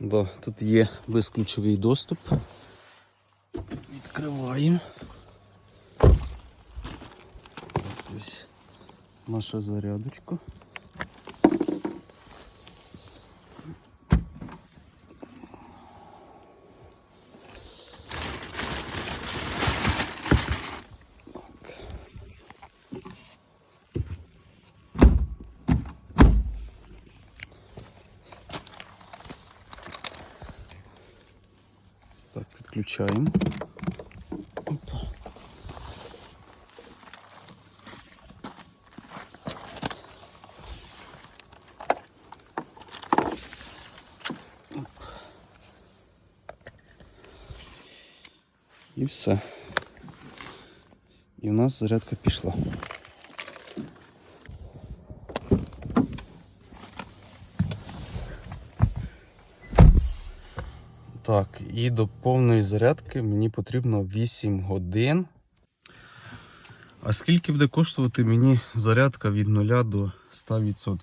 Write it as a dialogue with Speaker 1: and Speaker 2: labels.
Speaker 1: Да, тут є безключовий доступ. Відкриваємо. Ось наша зарядочка. Так, підключаємо. Опа. Оп. І все. І в нас зарядка пішла. Так, і до повної зарядки мені потрібно 8 годин. А скільки буде коштувати мені зарядка від 0 до 100%?